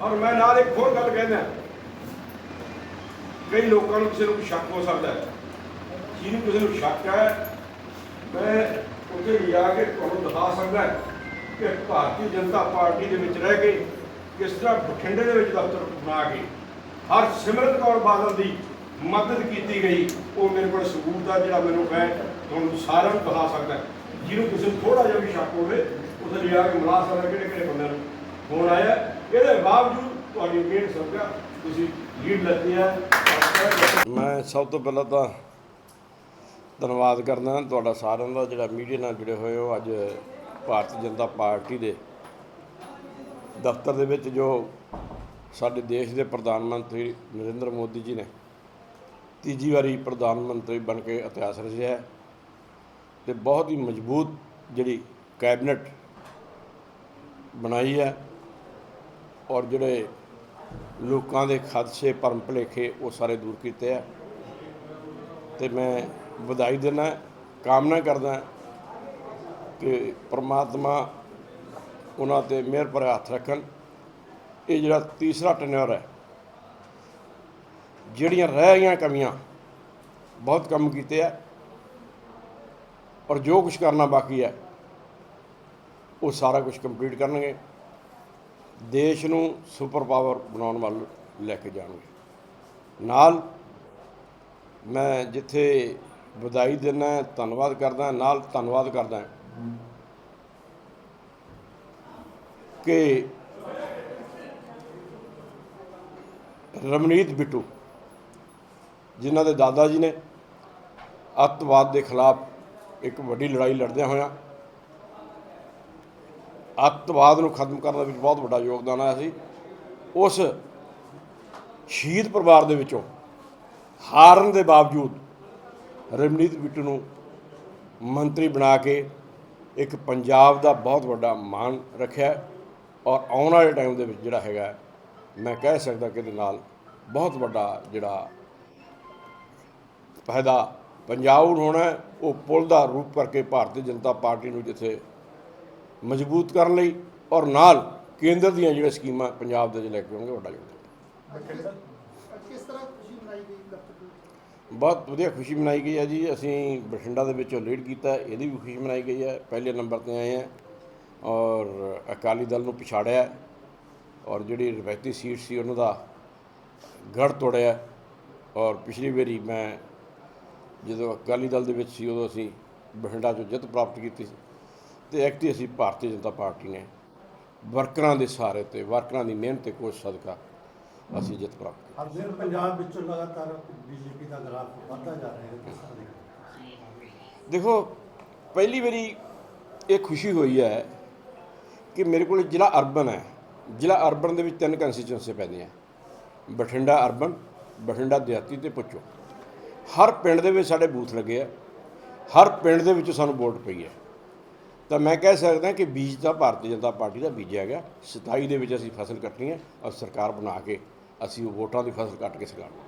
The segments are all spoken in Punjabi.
ਔਰ ਮੈਂ ਨਾਲ ਇੱਕ ਹੋਰ ਗੱਲ ਕਹਿੰਦਾ। ਕਈ ਲੋਕਾਂ ਨੂੰ ਕਿਸੇ ਨੂੰ ਸ਼ੱਕ ਹੋ ਸਕਦਾ ਹੈ। ਜਿਹਨੂੰ ਕਿਸੇ ਨੂੰ ਸ਼ੱਕ ਹੈ, ਮੈਂ ਉੱਥੇ ਜਾ ਕੇ ਤੁਹਾਨੂੰ ਦਿਖਾ ਸਕਦਾ ਕਿ ਭਾਰਤੀ ਜਨਤਾ ਪਾਰਟੀ ਦੇ ਵਿੱਚ ਰਹਿ ਕੇ ਕਿਸ ਤਰ੍ਹਾਂ ਬਠਿੰਡੇ ਦੇ ਵਿੱਚ ਦਫ਼ਤਰ ਬਣਾ ਕੇ ਹਰ ਸਿਮਰਤ ਕੌਰ ਬਾਦਲ ਦੀ ਮਦਦ ਕੀਤੀ ਗਈ, ਉਹ ਮੇਰੇ ਕੋਲ ਸਬੂਤ ਆ ਜਿਹੜਾ ਮੈਨੂੰ ਮੈਂ ਤੁਹਾਨੂੰ ਸਾਰਿਆਂ ਨੂੰ ਦਿਖਾ ਸਕਦਾ ਜਿਹਨੂੰ ਕਿਸੇ ਨੂੰ ਥੋੜਾ ਜਿਹਾ ਵੀ ਸ਼ੱਕ ਹੋਵੇ, ਉੱਥੇ ਜਾ ਕੇ ਮਿਲਾ ਸਕਦਾ ਕਿਹੜੇ ਕਿਹੜੇ ਬੰਦਿਆਂ ਨੂੰ। ਫੋਨ ਆਇਆ। ਇਹਦੇ ਬਾਵਜੂਦ ਤੁਹਾਡੀ ਮਿਹਨਤ ਸਦਕਾ ਤੁਸੀਂ ਲੀਡ ਲੱਤੀ ਹੈ ਮੈਂ ਸਭ ਤੋਂ ਪਹਿਲਾਂ ਤਾਂ ਧੰਨਵਾਦ ਕਰਦਾ ਤੁਹਾਡਾ ਸਾਰਿਆਂ ਦਾ, ਜਿਹੜਾ ਮੀਡੀਆ ਨਾਲ ਜੁੜੇ ਹੋਏ ਹੋ। ਅੱਜ ਭਾਰਤੀ ਜਨਤਾ ਪਾਰਟੀ ਦੇ ਦਫ਼ਤਰ ਦੇ ਵਿੱਚ ਜੋ ਸਾਡੇ ਦੇਸ਼ ਦੇ ਪ੍ਰਧਾਨ ਮੰਤਰੀ ਨਰਿੰਦਰ ਮੋਦੀ ਜੀ ਨੇ ਤੀਜੀ ਵਾਰੀ ਪ੍ਰਧਾਨ ਮੰਤਰੀ ਬਣ ਕੇ ਇਤਿਹਾਸ ਰਚਿਆ ਹੈ ਤੇ ਬਹੁਤ ਹੀ ਮਜ਼ਬੂਤ ਜਿਹੜੀ ਕੈਬਨਿਟ ਬਣਾਈ ਹੈ। ਔਰ ਜਿਹੜੇ ਲੋਕਾਂ ਦੇ ਖਦਸ਼ੇ ਭਰਮ ਭੁਲੇਖੇ ਉਹ ਸਾਰੇ ਦੂਰ ਕੀਤੇ ਆ। ਤੇ ਮੈਂ ਵਧਾਈ ਦਿੰਦਾ, ਕਾਮਨਾ ਕਰਦਾ ਕਿ ਪ੍ਰਮਾਤਮਾ ਉਹਨਾਂ ਤੇ ਮਿਹਰ ਭਰਿਆ ਹੱਥ ਰੱਖਣ। ਇਹ ਜਿਹੜਾ ਤੀਸਰਾ ਟੈਨਿਓਰ ਹੈ, ਜਿਹੜੀਆਂ ਰਹਿ ਗਈਆਂ ਕਮੀਆਂ ਬਹੁਤ ਕੰਮ ਕੀਤੇ ਆ ਔਰ ਜੋ ਕੁਝ ਕਰਨਾ ਬਾਕੀ ਹੈ, ਉਹ ਸਾਰਾ ਕੁਝ ਕੰਪਲੀਟ ਕਰਨਗੇ। ਦੇਸ਼ ਨੂੰ ਸੁਪਰ ਪਾਵਰ ਬਣਾਉਣ ਵੱਲ ਲੈ ਕੇ ਜਾਣਗੇ। ਨਾਲ ਮੈਂ ਜਿੱਥੇ ਵਧਾਈ ਦਿੰਦਾ ਧੰਨਵਾਦ ਕਰਦਾ ਨਾਲ ਧੰਨਵਾਦ ਕਰਦਾ ਕਿ ਰਮਨੀਤ ਬਿੱਟੂ, ਜਿਨ੍ਹਾਂ ਦੇ ਦਾਦਾ ਜੀ ਨੇ ਅੱਤਵਾਦ ਦੇ ਖਿਲਾਫ ਇੱਕ ਵੱਡੀ ਲੜਾਈ ਲੜਦਿਆਂ ਹੋਇਆਂ ਅੱਤਵਾਦ ਨੂੰ ਖਤਮ ਕਰਨ ਦੇ ਵਿੱਚ ਬਹੁਤ ਵੱਡਾ ਯੋਗਦਾਨ ਆਇਆ ਸੀ। ਉਸ ਸ਼ਹੀਦ ਪਰਿਵਾਰ ਦੇ ਵਿੱਚੋਂ ਹਾਰਨ ਦੇ ਬਾਵਜੂਦ ਰਮਨੀਤ ਬਿੱਟੂ ਨੂੰ ਮੰਤਰੀ ਬਣਾ ਕੇ ਇੱਕ ਪੰਜਾਬ ਦਾ ਬਹੁਤ ਵੱਡਾ ਮਾਣ ਰੱਖਿਆ ਔਰ ਆਉਣ ਵਾਲੇ ਟਾਈਮ ਦੇ ਵਿੱਚ ਜਿਹੜਾ ਹੈਗਾ, ਮੈਂ ਕਹਿ ਸਕਦਾ ਕਿ ਇਹਦੇ ਨਾਲ ਬਹੁਤ ਵੱਡਾ ਜਿਹੜਾ ਫਾਇਦਾ ਪੰਜਾਬ ਨੂੰ ਹੋਣਾ ਉਹ ਪੁਲ ਦਾ ਰੂਪ ਕਰਕੇ ਭਾਰਤੀ ਜਨਤਾ ਪਾਰਟੀ ਨੂੰ ਜਿੱਥੇ ਮਜ਼ਬੂਤ ਕਰਨ ਲਈ ਔਰ ਨਾਲ ਕੇਂਦਰ ਦੀਆਂ ਜਿਹੜੀਆਂ ਸਕੀਮਾਂ ਪੰਜਾਬ ਦੇ ਵਿੱਚ ਲੈ ਕੇ ਆਉਣਗੇ ਵੱਡਾ ਯੋਗਦਾਨ ਕਿਸ ਤਰ੍ਹਾਂ ਖੁਸ਼ੀ ਮਨਾਈ ਗਈ ਦਫ਼ਤਰ ਬਹੁਤ ਵਧੀਆ ਖੁਸ਼ੀ ਮਨਾਈ ਗਈ ਹੈ ਜੀ। ਅਸੀਂ ਬਠਿੰਡਾ ਦੇ ਵਿੱਚੋਂ ਲੀਡ ਕੀਤਾ ਇਹਦੀ ਵੀ ਖੁਸ਼ੀ ਮਨਾਈ ਗਈ ਹੈ। ਪਹਿਲੇ ਨੰਬਰ ਤੇ ਆਏ ਹਾਂ ਔਰ ਅਕਾਲੀ ਦਲ ਨੂੰ ਪਛਾੜਿਆ ਔਰ ਜਿਹੜੀ ਰਵਾਇਤੀ ਸੀਟ ਸੀ ਉਹਨਾਂ ਦਾ ਗੜ ਤੋੜਿਆ ਔਰ ਪਿਛਲੀ ਵਾਰੀ ਮੈਂ ਜਦੋਂ ਅਕਾਲੀ ਦਲ ਦੇ ਵਿੱਚ ਸੀ ਉਦੋਂ ਅਸੀਂ ਬਠਿੰਡਾ 'ਚੋਂ ਜਿੱਤ ਪ੍ਰਾਪਤ ਕੀਤੀ ਸੀ। ਤੇ ਐਕਟੀ ਅਸੀਂ ਭਾਰਤੀ ਜਨਤਾ ਪਾਰਟੀ ਨੇ ਵਰਕਰਾਂ ਦੇ ਸਹਾਰੇ ਤੇ ਵਰਕਰਾਂ ਦੀ ਮਿਹਨਤ ਤੇ ਕੋਸ਼ਿਸ਼ ਸਦਕਾ ਅਸੀਂ ਜਿੱਤ ਪ੍ਰਾਪਤ ਕੀਤੀ। ਹਰ ਦਿਨ ਪੰਜਾਬ ਵਿੱਚੋਂ ਲਗਾਤਾਰ ਬੀਜੇਪੀ ਦਾ ਗ੍ਰਾਫ ਵਧਦਾ ਜਾ ਰਿਹਾ ਹੈ ਕਿਸ ਤਰ੍ਹਾਂ ਦੇਖਦੇ ਦੇਖੋ ਪਹਿਲੀ ਵਾਰੀ ਇਹ ਖੁਸ਼ੀ ਹੋਈ ਹੈ ਕਿ ਮੇਰੇ ਕੋਲ ਜ਼ਿਲ੍ਹਾ ਅਰਬਨ ਹੈ। ਜ਼ਿਲ੍ਹਾ ਅਰਬਨ ਦੇ ਵਿੱਚ ਤਿੰਨ ਕੰਸਟੀਚੁਐਂਸੀ ਪੈਂਦੀਆਂ। ਬਠਿੰਡਾ ਅਰਬਨ ਬਠਿੰਡਾ ਦਿਹਾਤੀ ਤੇ ਪੁੱਛੋ। ਹਰ ਪਿੰਡ ਦੇ ਵਿੱਚ ਸਾਡੇ ਬੂਥ ਲੱਗੇ ਆ। ਹਰ ਪਿੰਡ ਦੇ ਵਿੱਚ ਸਾਨੂੰ ਵੋਟ ਪਈ ਹੈ। ਤਾਂ ਮੈਂ ਕਹਿ ਸਕਦਾ ਕਿ ਬੀਜ ਤਾਂ ਭਾਰਤੀ ਜਨਤਾ ਪਾਰਟੀ ਦਾ ਬੀਜਿਆ ਗਿਆ। 27 ਦੇ ਵਿੱਚ ਅਸੀਂ ਫਸਲ ਕੱਟਣੀ ਹੈ ਔਰ ਸਰਕਾਰ ਬਣਾ ਕੇ ਅਸੀਂ ਉਹ ਵੋਟਾਂ ਦੀ ਫਸਲ ਕੱਟ ਕੇ ਸਕਾਉਣੀ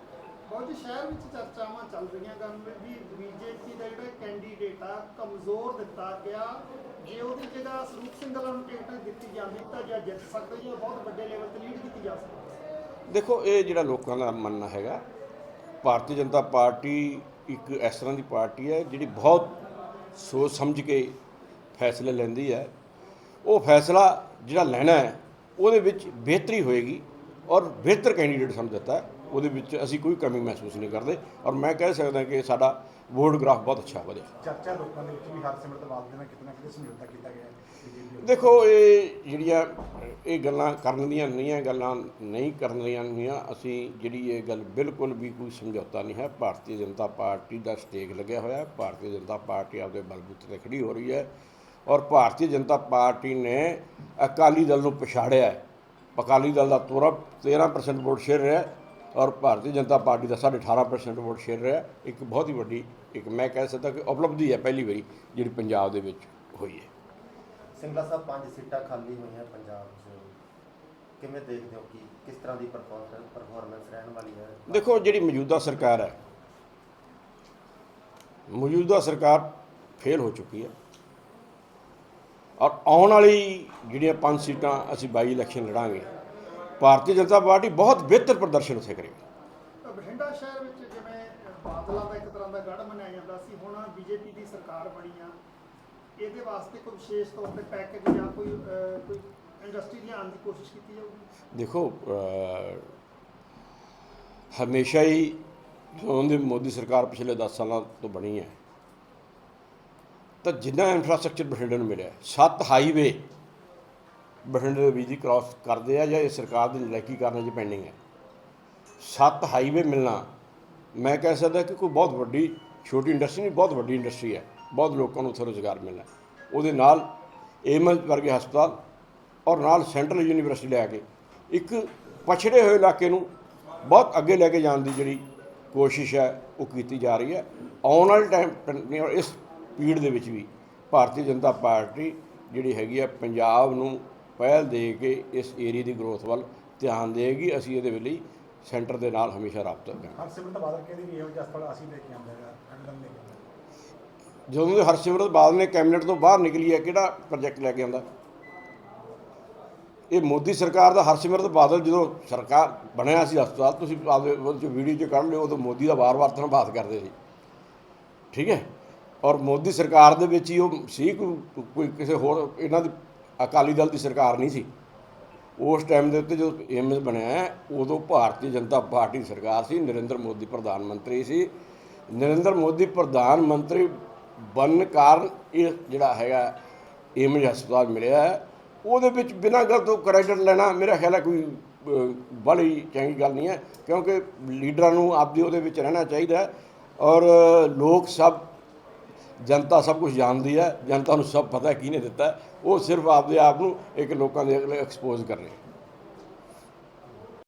ਬਹੁਤ ਸ਼ਹਿਰ ਵਿੱਚ ਚਰਚਾਵਾਂ ਚੱਲ ਰਹੀਆਂ ਗੱਲ ਵੀ ਬੀਜੇਪੀ ਦਾ ਜਿਹੜਾ ਕੈਂਡੀਡੇਟ ਆ ਕਮਜ਼ੋਰ ਦਿੱਤਾ ਗਿਆ। ਜੇ ਉਹਦੀ ਜਗ੍ਹਾ ਸਰੂਪ ਸਿੰਘ ਵਾਲਾ ਨੂੰ ਟਿਕਟ ਦਿੱਤੀ ਜਾਂਦੀ ਤਾਂ ਜਾਂ ਜਿੱਤ ਸਕਦੇ ਜਾਂ ਬਹੁਤ ਵੱਡੇ ਲੈਵਲ ਤੇ ਲੀਡ ਕੀਤੀ ਜਾ ਸਕਦੀ ਦੇਖੋ ਇਹ ਜਿਹੜਾ ਲੋਕਾਂ ਦਾ ਮੰਨਣਾ ਹੈਗਾ ਭਾਰਤੀ ਜਨਤਾ ਪਾਰਟੀ ਇੱਕ ਇਸ ਤਰ੍ਹਾਂ ਦੀ ਪਾਰਟੀ ਹੈ ਜਿਹੜੀ ਬਹੁਤ ਸੋਚ ਸਮਝ ਕੇ ਫੈਸਲੇ ਲੈਂਦੀ ਹੈ। ਉਹ ਫੈਸਲਾ ਜਿਹੜਾ ਲੈਣਾ ਹੈ ਉਹਦੇ ਵਿੱਚ ਬਿਹਤਰੀ ਹੋਏਗੀ ਔਰ ਬਿਹਤਰ ਕੈਂਡੀਡੇਟ ਸਾਨੂੰ ਦਿੱਤਾ ਹੈ। ਉਹਦੇ ਵਿੱਚ ਅਸੀਂ ਕੋਈ ਕਮੀ ਮਹਿਸੂਸ ਨਹੀਂ ਕਰਦੇ ਔਰ ਮੈਂ ਕਹਿ ਸਕਦਾ ਕਿ ਸਾਡਾ ਵੋਟ ਗ੍ਰਾਫ ਬਹੁਤ ਅੱਛਾ ਵਧਿਆ। ਚਰਚਾ ਲੋਕਾਂ ਦੇ ਵਿੱਚ ਵੀ ਹਰਸਿਮਰਤ ਬਾਦਲ ਦੇ ਨਾਲ ਕਿਤੇ ਨਾ ਕਿਤੇ ਸਮਝੌਤਾ ਕੀਤਾ ਗਿਆ ਹੈ। ਦੇਖੋ ਇਹ ਜਿਹੜੀਆਂ ਇਹ ਗੱਲਾਂ ਕਰਨ ਦੀਆਂ ਨਹੀਂ ਹੈ ਗੱਲਾਂ ਨਹੀਂ ਕਰਨ ਦੀਆਂ ਨਹੀਂ ਆ ਅਸੀਂ ਜਿਹੜੀ ਇਹ ਗੱਲ ਬਿਲਕੁਲ ਵੀ ਕੋਈ ਸਮਝੌਤਾ ਨਹੀਂ ਹੈ। ਭਾਰਤੀ ਜਨਤਾ ਪਾਰਟੀ ਦਾ ਸਟੇਕ ਲੱਗਿਆ ਹੋਇਆ ਹੈ। ਭਾਰਤੀ ਜਨਤਾ ਪਾਰਟੀ ਆਪਦੇ ਬਲਬੂਤੇ ਤੇ ਖੜੀ ਹੋ ਰਹੀ ਹੈ। ਔਰ ਭਾਰਤੀ ਜਨਤਾ ਪਾਰਟੀ ਨੇ ਅਕਾਲੀ ਦਲ ਨੂੰ ਪਛਾੜਿਆ ਹੈ। ਅਕਾਲੀ ਦਲ ਦਾ ਤੋਰਾ 13% ਵੋਟ ਸ਼ੇਅਰ ਰਿਹਾ ਔਰ ਭਾਰਤੀ ਜਨਤਾ ਪਾਰਟੀ ਦਾ 18.5% ਵੋਟ ਸ਼ੇਅਰ ਰਿਹਾ ਇੱਕ ਬਹੁਤ ਹੀ ਵੱਡੀ ਇੱਕ ਮੈਂ ਕਹਿ ਸਕਦਾ ਕਿ ਉਪਲਬਧੀ ਹੈ ਪਹਿਲੀ ਵਾਰੀ ਜਿਹੜੀ ਪੰਜਾਬ ਦੇ ਵਿੱਚ ਹੋਈ ਹੈ। ਸਿੰਗਲਾ ਸਾਹਿਬ ਪੰਜ ਸੀਟਾਂ ਖਾਲੀ ਹੋਈਆਂ ਪੰਜਾਬ 'ਚ। ਕਿਵੇਂ ਦੇਖਦੇ ਹੋ ਕਿ ਕਿਸ ਤਰ੍ਹਾਂ ਦੀ ਪਰਫਾਰਮੈਂਸ ਰਹਿਣ ਵਾਲੀ ਹੈ? ਦੇਖੋ ਜਿਹੜੀ ਮੌਜੂਦਾ ਸਰਕਾਰ ਹੈ ਮੌਜੂਦਾ ਸਰਕਾਰ ਫੇਲ ਹੋ ਚੁੱਕੀ ਹੈ। ਔਰ ਆਉਣ ਵਾਲੀ ਜਿਹੜੀਆਂ ਪੰਜ ਸੀਟਾਂ ਅਸੀਂ ਬਾਈ ਇਲੈਕਸ਼ਨ ਲੜਾਂਗੇ ਭਾਰਤੀ ਜਨਤਾ ਪਾਰਟੀ ਬਹੁਤ ਬਿਹਤਰ ਪ੍ਰਦਰਸ਼ਨ ਉੱਥੇ ਕਰੇਗੀ। ਬਠਿੰਡਾ ਸ਼ਹਿਰ ਵਿੱਚ ਜਿਵੇਂ ਬਾਦਲਾਂ ਦਾ ਇੱਕ ਤਰ੍ਹਾਂ ਦਾ ਗੜ ਮੰਨਿਆ ਜਾਂਦਾ ਸੀ ਹੁਣ ਬੀਜੇਪੀ ਦੀ ਸਰਕਾਰ ਬਣੀ ਆ ਇਹਦੇ ਵਾਸਤੇ ਕੋਈ ਵਿਸ਼ੇਸ਼ ਤੌਰ ਤੇ ਪੈਕੇਜ ਜਾਂ ਕੋਈ ਕੋਈ ਇੰਡਸਟਰੀ ਲਿਆਉਣ ਦੀ ਕੋਸ਼ਿਸ਼ ਕੀਤੀ ਜਾਊਗੀ? ਦੇਖੋ ਹਮੇਸ਼ਾ ਹੀ ਜਦੋਂ ਦੀ ਮੋਦੀ ਸਰਕਾਰ ਪਿਛਲੇ 10 ਸਾਲਾਂ ਤੋਂ ਬਣੀ ਹੈ ਤਾਂ ਜਿੰਨਾ ਇਨਫਰਾਸਟ੍ਰਕਚਰ ਬਠਿੰਡੇ ਨੂੰ ਮਿਲਿਆ, ਸੱਤ ਹਾਈਵੇ ਬਠਿੰਡੇ ਦੇ ਵਿੱਚ ਕ੍ਰਾਸ ਕਰਦੇ ਆ ਜਾਂ ਇਹ ਸਰਕਾਰ ਦੀ ਨਲਾਇਕੀ ਕਰਨ 'ਚ ਪੈਂਡਿੰਗ ਹੈ ਸੱਤ ਹਾਈਵੇ ਮਿਲਣਾ, ਮੈਂ ਕਹਿ ਸਕਦਾ ਕਿ ਕੋਈ ਬਹੁਤ ਵੱਡੀ, ਛੋਟੀ ਇੰਡਸਟਰੀ ਨਹੀਂ, ਬਹੁਤ ਵੱਡੀ ਇੰਡਸਟਰੀ ਹੈ ਬਹੁਤ ਲੋਕਾਂ ਨੂੰ ਉੱਥੇ ਰੁਜ਼ਗਾਰ ਮਿਲਣਾ। ਉਹਦੇ ਨਾਲ ਏਮਜ਼ ਵਰਗੇ ਹਸਪਤਾਲ ਔਰ ਨਾਲ ਸੈਂਟਰਲ ਯੂਨੀਵਰਸਿਟੀ ਲੈ ਕੇ, ਇੱਕ ਪਛੜੇ ਹੋਏ ਇਲਾਕੇ ਨੂੰ ਬਹੁਤ ਅੱਗੇ ਲੈ ਕੇ ਜਾਣ ਦੀ ਜਿਹੜੀ ਕੋਸ਼ਿਸ਼ ਹੈ, ਉਹ ਕੀਤੀ ਜਾ ਰਹੀ ਹੈ। ਆਉਣ ਵਾਲੇ ਟਾਈਮ ਇਸ ਪੀੜ ਦੇ ਵਿੱਚ ਵੀ ਭਾਰਤੀ ਜਨਤਾ ਪਾਰਟੀ ਜਿਹੜੀ ਹੈਗੀ ਹੈ ਪੰਜਾਬ ਨੂੰ ਪਹਿਲ ਦੇ ਕੇ ਇਸ ਏਰੀਆ ਦੀ ਗਰੋਥ ਵੱਲ ਧਿਆਨ ਦੇਗੀ ਅਸੀਂ ਇਹਦੇ ਲਈ ਸੈਂਟਰ ਦੇ ਨਾਲ ਹਮੇਸ਼ਾ ਰਾਬਤਾ ਕਰਾਂਗੇ ਹਰਸਿਮਰਤ ਬਾਦਲ ਕਹਿੰਦੀ ਵੀ ਇਹੋ ਜਿਹਾ ਹਸਪਤਾਲ ਅਸੀਂ ਲੈ ਕੇ ਆਉਂਦੇ ਹਾਂ ਐਂਡਨ ਲੈ ਕੇ ਆਉਂਦੇ ਜਦੋਂ ਦੇ ਹਰਸਿਮਰਤ ਬਾਦਲ ਨੇ ਕੈਬਨਿਟ ਤੋਂ ਬਾਹਰ ਨਿਕਲੀ ਹੈ ਕਿਹੜਾ ਪ੍ਰੋਜੈਕਟ ਲੈ ਕੇ ਆਂਦਾ ਇਹ ਮੋਦੀ ਸਰਕਾਰ ਦਾ ਹਰਸਿਮਰਤ ਬਾਦਲ ਜਦੋਂ ਸਰਕਾਰ ਬਣਿਆ ਸੀ ਹਸਪਤਾਲ ਤੁਸੀਂ ਆਪਦੇ ਵੀਡੀਓ 'ਚ ਕੱਢ ਲਿਓ ਉਦੋਂ ਮੋਦੀ ਦਾ ਵਾਰ-ਵਾਰ ਧੰਨਵਾਦ ਕਰਦੇ ਸੀ। ਠੀਕ ਹੈ? ਔਰ ਮੋਦੀ ਸਰਕਾਰ ਦੇ ਵਿੱਚ ਹੀ ਉਹ ਸੀ ਕੋਈ ਕੋਈ ਕਿਸੇ ਹੋਰ ਇਹਨਾਂ ਦੀ ਅਕਾਲੀ ਦਲ ਦੀ ਸਰਕਾਰ ਨਹੀਂ ਸੀ। ਉਸ ਟਾਈਮ ਦੇ ਉੱਤੇ ਜਦੋਂ ਏਮਸ ਬਣਿਆ ਹੈ, ਉਦੋਂ ਭਾਰਤੀ ਜਨਤਾ ਪਾਰਟੀ ਦੀ ਸਰਕਾਰ ਸੀ ਨਰਿੰਦਰ ਮੋਦੀ ਪ੍ਰਧਾਨ ਮੰਤਰੀ ਸੀ। ਨਰਿੰਦਰ ਮੋਦੀ ਪ੍ਰਧਾਨ ਮੰਤਰੀ ਬਣਨ ਕਾਰਨ ਇਹ ਜਿਹੜਾ ਹੈਗਾ ਏਮਜ ਹਸਪਤਾਲ ਮਿਲਿਆ ਹੈ। ਉਹਦੇ ਵਿੱਚ ਬਿਨਾਂ ਗੱਲ ਤੋਂ ਕ੍ਰੈਡਿਟ ਲੈਣਾ ਮੇਰਾ ਖਿਆਲ ਹੈ ਕੋਈ ਬੜੀ ਚੰਗੀ ਗੱਲ ਨਹੀਂ ਹੈ ਕਿਉਂਕਿ ਲੀਡਰਾਂ ਨੂੰ ਆਪਦੀ ਉਹਦੇ ਵਿੱਚ ਰਹਿਣਾ ਚਾਹੀਦਾ ਔਰ ਲੋਕ ਸਭ ਜਨਤਾ ਸਭ ਕੁਝ ਜਾਣਦੀ ਹੈ, ਜਨਤਾ ਨੂੰ ਸਭ ਪਤਾ ਹੈ ਕਿਹਨੇ ਦਿੱਤਾ ਉਹ ਸਿਰਫ ਆਪਦੇ ਆਪ ਨੂੰ ਇੱਕ ਲੋਕਾਂ ਦੇ ਅਗਲੇ ਐਕਸਪੋਜ਼ ਕਰ ਰਹੇ